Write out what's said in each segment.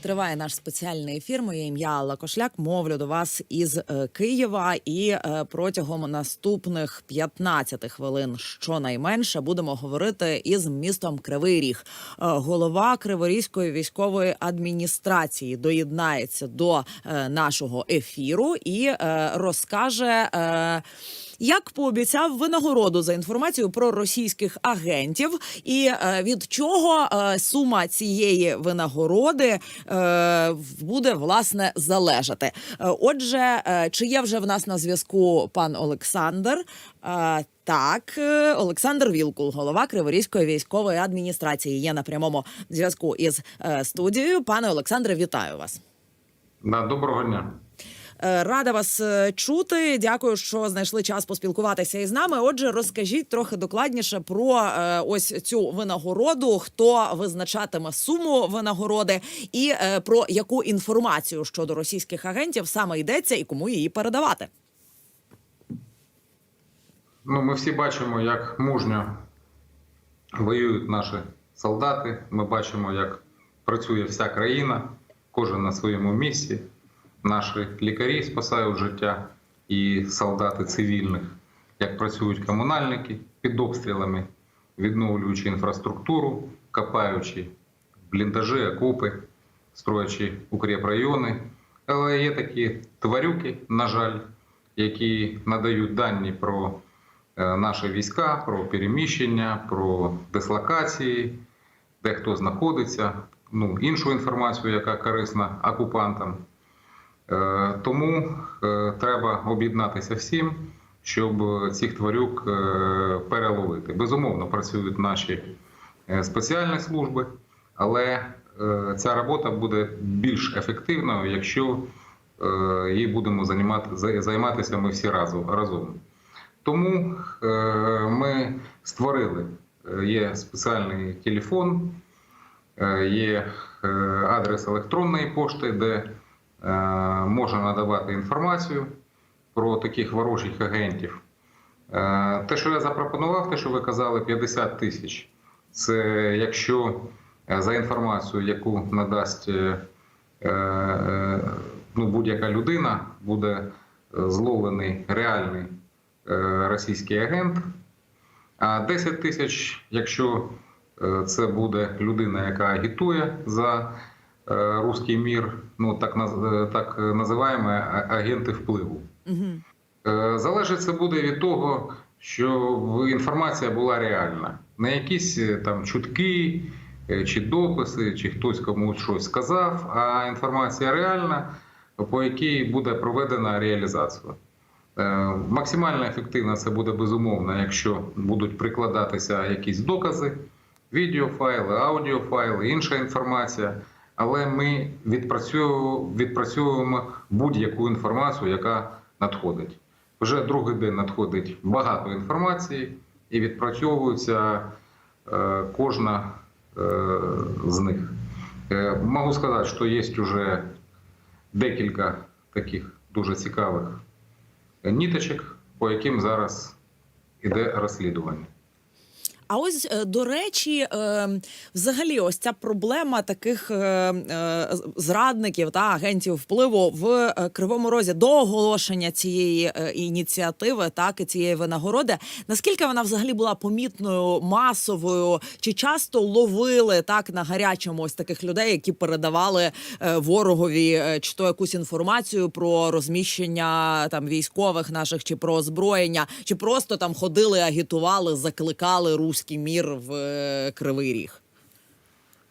Триває наш спеціальний ефір. Моє ім'я Алла Кошляк. Мовлю до вас із е, Києва. І е, протягом наступних 15 хвилин щонайменше будемо говорити із містом Кривий Ріг. Е, Голова Криворізької військової адміністрації доєднається до нашого ефіру і розкаже. Як пообіцяв винагороду за інформацію про російських агентів, і е, від чого е, сума цієї винагороди е, буде власне залежати? Отже, чи є вже в нас на зв'язку пан Олександр? Так, Олександр Вілкул, голова Криворізької військової адміністрації, є на прямому зв'язку із студією. Пане Олександре, вітаю вас. Доброго дня. Е, Рада вас е, чути. Дякую, що знайшли час поспілкуватися із нами. Отже, розкажіть трохи докладніше про е, ось цю винагороду, хто визначатиме суму винагороди, і про яку інформацію щодо російських агентів саме йдеться і кому її передавати. Ну, ми всі бачимо, як мужньо воюють наші солдати. Ми бачимо, як працює вся країна, кожен на своєму місці. Наші лікарі спасають життя і солдати цивільних, як працюють комунальники під обстрілами, відновлюючи інфраструктуру, копаючи бліндажі, окопи, строячи укріпрайони. Але є такі тварюки, на жаль, які надають дані про е, наші війська, про переміщення, про дислокації, де хто знаходиться, ну, іншу інформацію, яка корисна окупантам. Е, Тому е, треба об'єднатися всім, щоб цих тварюк е, переловити. Безумовно, працюють наші спеціальні служби, але ця робота буде більш ефективною, якщо її будемо займатися ми всі разом. Тому ми створили є спеціальний телефон, є адрес електронної пошти, де е, можна надавати інформацію про таких ворожих агентів. Е, Те, що я запропонував, те, що ви казали, 50 тисяч. Це якщо е, за інформацією, яку надасть ну, будь-яка людина, буде зловлений реальний російський агент. А 10 тисяч, якщо це буде людина, яка агітує за е, руський мір, ну так е, так називаємо агенти впливу. Угу. Е, Залежить це буде від того, що інформація була реальна. Не якісь е, там чутки е, чи дописи, чи хтось комусь щось сказав, а інформація реальна, по якій буде проведена реалізація. Е, Максимально ефективно це буде безумовно, якщо будуть прикладатися якісь докази, відеофайли, аудіофайли, інша інформація. Але ми відпрацьовуємо, відпрацьовуємо будь-яку інформацію, яка надходить. Вже другий день надходить багато інформації і відпрацьовується е, кожна е, з них. Е, можу сказати, що є вже декілька таких дуже цікавих ніточок, по яким зараз іде розслідування. А ось е, до речі, е, взагалі, ось ця проблема таких е, е, зрадників та агентів впливу в кривому розі до оголошення цієї ініціативи, так і цієї винагороди. Наскільки вона взагалі була помітною, масовою? Чи часто ловили так на гарячому ось таких людей, які передавали ворогові чи то якусь інформацію про розміщення там військових наших, чи про озброєння, чи просто там ходили, агітували, закликали руський мір в е, Кривий Ріг?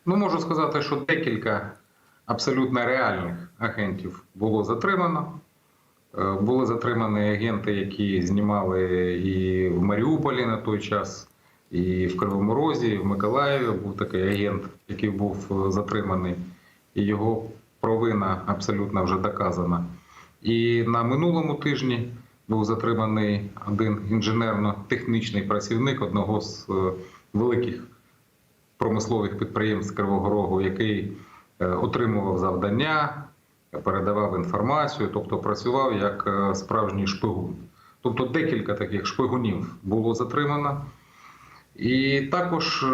Ну, можу сказати, що декілька абсолютно реальних агентів було затримано. Е, Були затримані агенти, які знімали і в Маріуполі на той час, і в Кривому Розі, і в Миколаєві. Був такий агент, який був е, затриманий, і його провина абсолютно вже доказана. І на минулому тижні був затриманий один інженерно-технічний працівник одного з е, великих промислових підприємств Кривого Рогу, який е, отримував завдання, передавав інформацію, тобто працював як е, справжній шпигун. Тобто декілька таких шпигунів було затримано. І також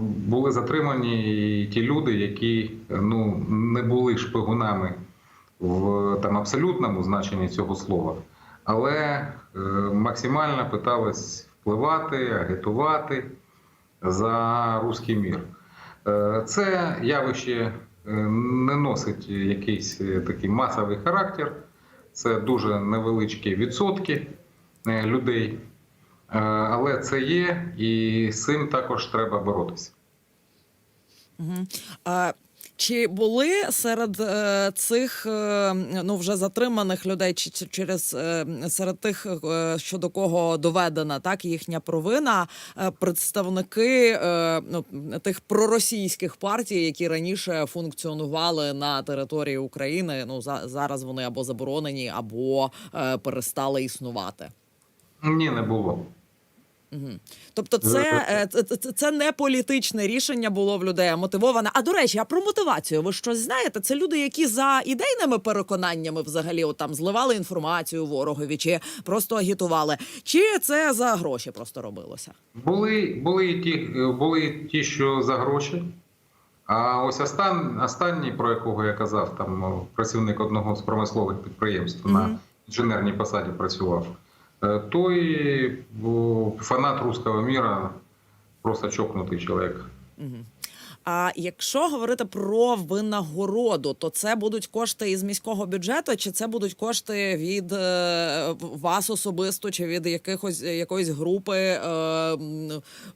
були затримані ті люди, які ну не були шпигунами в там абсолютному значенні цього слова, але е, максимально питались впливати, агітувати за руський мір. Е, Це явище е, не носить якийсь такий масовий характер. Це дуже невеличкі відсотки людей, але це є, і з цим також треба боротися. Угу. А, чи були серед е, цих е, ну вже затриманих людей, чи, через е, серед тих, е, щодо кого доведена так їхня провина, е, представники е, ну, тих проросійських партій, які раніше функціонували на території України? Ну за, зараз вони або заборонені, або е, перестали існувати. Ні, не було. Угу. Тобто, це, е, це, не політичне рішення було в людей, а мотивоване. А до речі, а про мотивацію ви щось знаєте? Це люди, які за ідейними переконаннями взагалі от там зливали інформацію ворогові, чи просто агітували, чи це за гроші просто робилося? Були, були, і ті, були і ті, що за гроші. А ось остан, останній, про якого я казав, там працівник одного з промислових підприємств Мгм. на інженерній посаді працював. Е, Той фанат русского мира, просто чокнутый человек. Угу. А якщо говорити про винагороду, то це будуть кошти із міського бюджету, чи це будуть кошти від е, вас особисто, чи від якихось якоїсь групи е,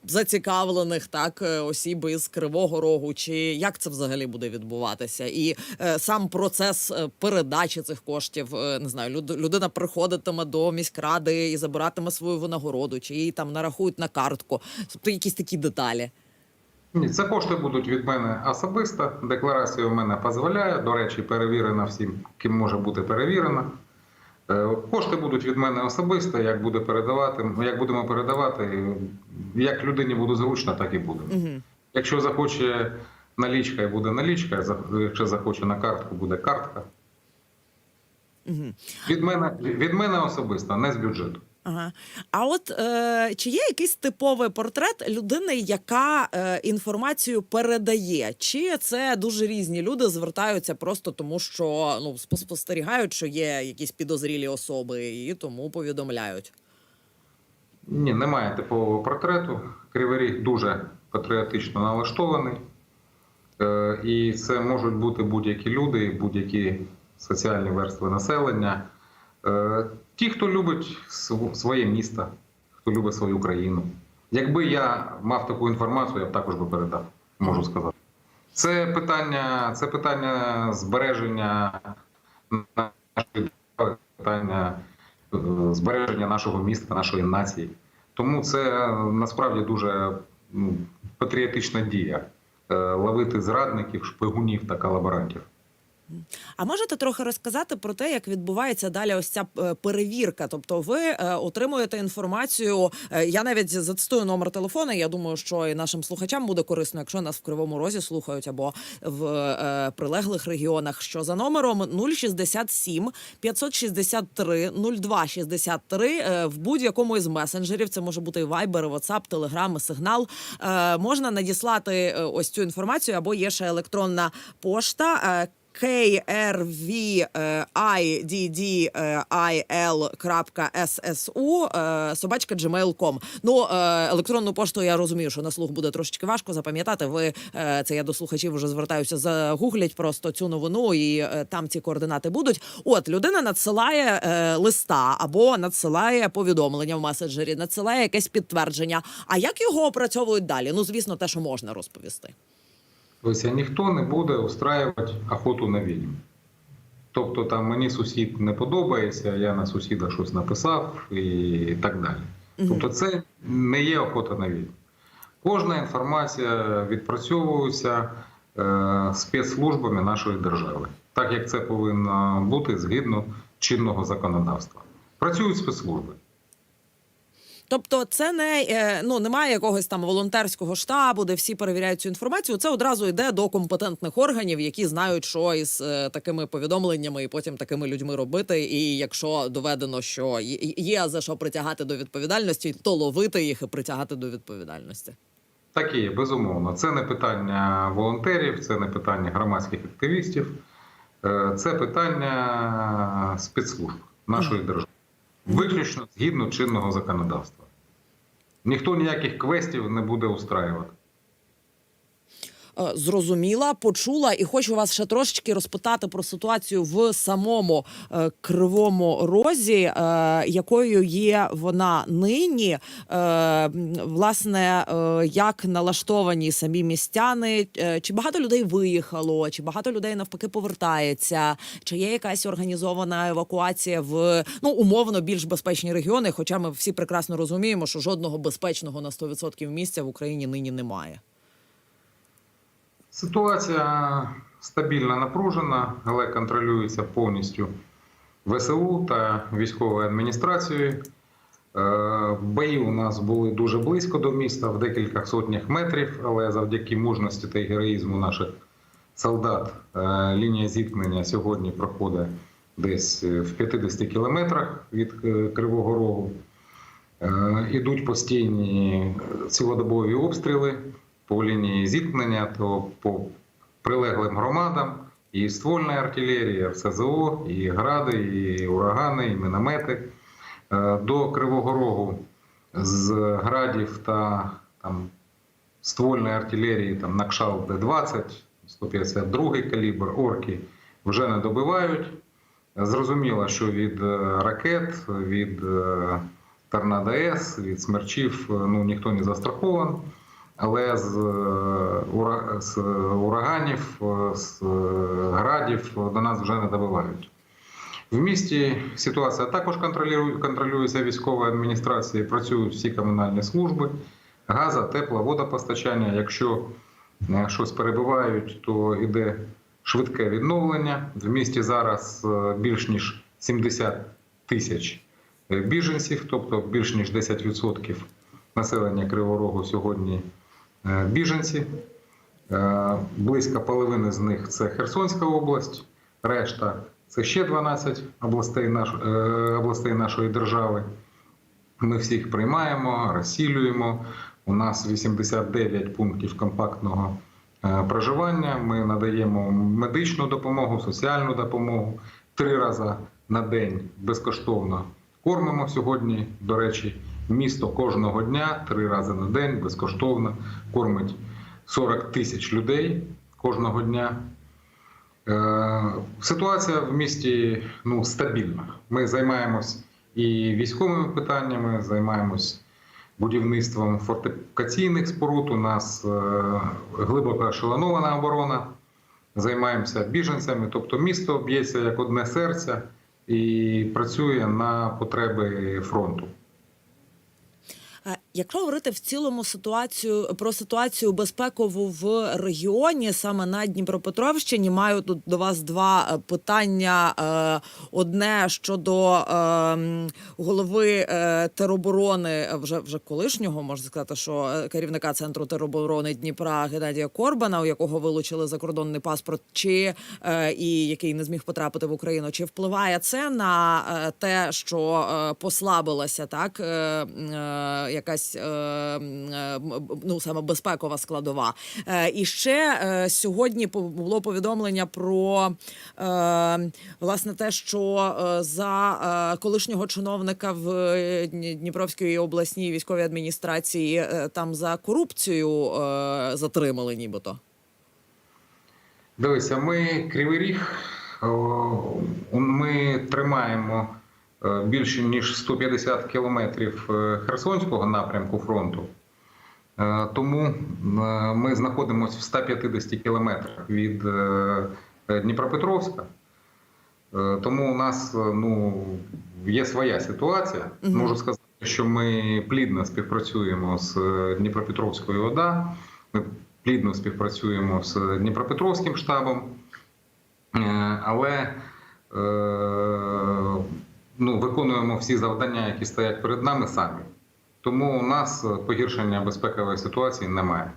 зацікавлених так е, осіб із Кривого Рогу, чи як це взагалі буде відбуватися? І е, сам процес е, передачі цих коштів, е, не знаю, люд, людина приходитиме до міськради і забиратиме свою винагороду, чи її там нарахують на картку, тобто якісь такі деталі. Ні, це кошти будуть від мене особисто. Декларація у мене дозволяє. До речі, перевірена всім, ким може бути перевірена. Е, Кошти будуть від мене особисто. Як буде передавати, як будемо передавати, як людині буде зручно, так і буде. Угу. Якщо захоче налічка, буде налічка. Якщо захоче на картку, буде картка. Угу. Від мене від мене особисто, не з бюджету. Ага. А от е, чи є якийсь типовий портрет людини, яка е, інформацію передає? Чи це дуже різні люди звертаються просто тому, що ну спостерігають, що є якісь підозрілі особи, і тому повідомляють? Ні, немає типового портрету. Кривий дуже патріотично налаштований. Е, І це можуть бути будь-які люди, будь-які соціальні верстви населення. Е, Ті, хто любить св- своє місто, хто любить свою країну. Якби я мав таку інформацію, я б також би передав, можу сказати. Це питання, це питання збереження нашої держави, питання е, збереження нашого міста, нашої нації. Тому це е, насправді дуже ну, патріотична дія е, ловити зрадників, шпигунів та колаборантів. А можете трохи розказати про те, як відбувається далі ось ця е, перевірка? Тобто, ви е, отримуєте інформацію. е, Я навіть зацитую номер телефону. Я думаю, що і нашим слухачам буде корисно, якщо нас в кривому розі слухають або в прилеглих регіонах. Що за номером 067 563 0263 е, в будь-якому із месенджерів. Це може бути і Viber, і WhatsApp, Telegram, і Можна надіслати ось цю інформацію, або є ще електронна пошта. krvvidil.sso е, собачка gmail.com. Ну, е, електронну пошту я розумію, що на слух буде трошечки важко запам'ятати. Ви е, це я до слухачів вже звертаюся. Загуглять просто цю новину, і там ці координати будуть. От людина надсилає листа або надсилає повідомлення в меседжері, надсилає якесь підтвердження. А як його опрацьовують далі? Ну, звісно, те, що можна розповісти. Тобто ніхто не буде устраювати охоту на відьм. Тобто там мені сусід не подобається, я на сусіда щось написав і так далі. Тобто це не є охота на відьм. Кожна інформація відпрацьовується е, спецслужбами нашої держави, так як це повинно бути згідно чинного законодавства. Працюють спецслужби. Тобто, це не е, ну немає якогось там волонтерського штабу, де всі перевіряють цю інформацію. Це одразу йде до компетентних органів, які знають, що із е, такими повідомленнями і потім такими людьми робити. І якщо доведено, що є- за що притягати до відповідальності, то ловити їх і притягати до відповідальності. Так і є, безумовно. Це не питання волонтерів, це не питання громадських активістів, е, це питання спецслужб нашої держави. Виключно згідно чинного законодавства. Ніхто ніяких квестів не буде устраювати. Е, Зрозуміла, почула, і хочу вас ще трошечки розпитати про ситуацію в самому е, кривому розі, е, якою є вона нині. Власне, як налаштовані самі містяни, чи багато людей виїхало, чи багато людей навпаки повертається, чи є якась організована евакуація в ну умовно більш безпечні регіони? Хоча ми всі прекрасно розуміємо, що жодного безпечного на 100% місця в Україні нині немає. Ситуація стабільно напружена, але контролюється повністю ВСУ та військовою адміністрацією. Е, Бої у нас були дуже близько до міста, в декількох сотнях метрів, але завдяки мужності та героїзму наших солдат е, лінія зіткнення сьогодні проходить десь е, в 50 кілометрах від Кривого Рогу. Ідуть постійні цілодобові обстріли по лінії зіткнення, то по прилеглим громадам, і ствольна артилерія, РСЗО, і гради, і урагани, і міномети. Е, До Кривого Рогу з градів та там, ствольної артилерії там, Накшал Д-20, 152 калібр, орки вже не добивають. Зрозуміло, що від е, ракет, від е, Торнадо С, від смерчів ну, ніхто не застрахований. Але з, е, з ураганів, е, з е, градів до нас вже не добивають. В місті ситуація також контролюється військовою адміністрацією, працюють всі комунальні служби, газа, тепла, водопостачання. Якщо щось перебивають, то йде швидке відновлення. В місті зараз більш ніж 70 тисяч біженців, тобто більш ніж 10% населення Кривого Рогу сьогодні біженці. Е, Близько половини з них це Херсонська область, решта це ще 12 областей, наш, е, областей нашої держави. Ми всіх приймаємо, розсілюємо. У нас 89 пунктів компактного е, проживання. Ми надаємо медичну допомогу, соціальну допомогу. Три рази на день безкоштовно кормимо сьогодні. До речі, місто кожного дня, три рази на день безкоштовно кормить 40 тисяч людей кожного дня. Е, Ситуація в місті ну, стабільна. Ми займаємось і військовими питаннями, займаємось будівництвом фортифікаційних споруд. У нас е, глибоко ешелонована оборона. Займаємося біженцями. Тобто місто б'ється як одне серце і працює на потреби фронту. Е, Якщо говорити в цілому ситуацію про ситуацію безпекову в регіоні, саме на Дніпропетровщині, маю тут до вас два е, питання. Е, Одне щодо е, голови тероборони, вже вже колишнього можна сказати, що керівника центру тероборони Дніпра Геннадія Корбана, у якого вилучили закордонний паспорт, чи і який не зміг потрапити в Україну, чи впливає це на те, що послабилася так е, якась е, е, ну саме безпекова складова. Е, і ще сьогодні було повідомлення про власне те, що за колишнього чиновника в Дні- Дніпровській обласній військовій адміністрації там за корупцію затримали, нібито. Дивися, ми Кривий Ріг, ми тримаємо більше ніж 150 кілометрів е, Херсонського напрямку фронту. Е, Тому е, ми знаходимося в 150 кілометрах від е, Дніпропетровська. Е, Тому у нас е, ну, є своя ситуація. Можу сказати, що ми плідно співпрацюємо з е, Дніпропетровською ОДА. Ми плідно співпрацюємо з Дніпропетровським штабом, Е, але е, ну, виконуємо всі завдання, які стоять перед нами самі. Тому у нас погіршення безпекової ситуації немає.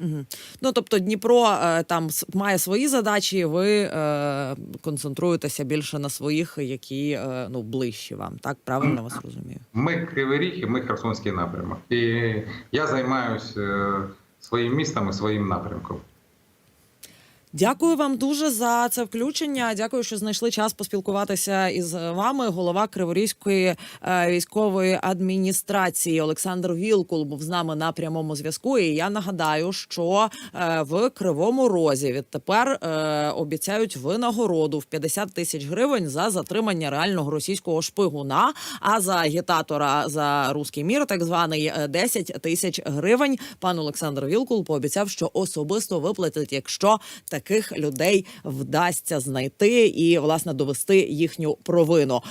Угу. Ну тобто Дніпро е, там має свої задачі, ви е, концентруєтеся більше на своїх, які е, ну ближчі вам. Так правильно вас розумію? Ми Кривий Ріг і ми Херсонський напрямок. І я займаюся своїм містом і своїм напрямком. Дякую вам дуже за це включення. Дякую, що знайшли час поспілкуватися із вами. Голова Криворізької е, військової адміністрації Олександр Вілкул був з нами на прямому зв'язку. І я нагадаю, що е, в Кривому Розі відтепер е, обіцяють винагороду в 50 тисяч гривень за затримання реального російського шпигуна. А за агітатора за руський мір, так званий е, 10 тисяч гривень. Пан Олександр Вілкул пообіцяв, що особисто виплатить, якщо таких людей вдасться знайти і власне довести їхню провину.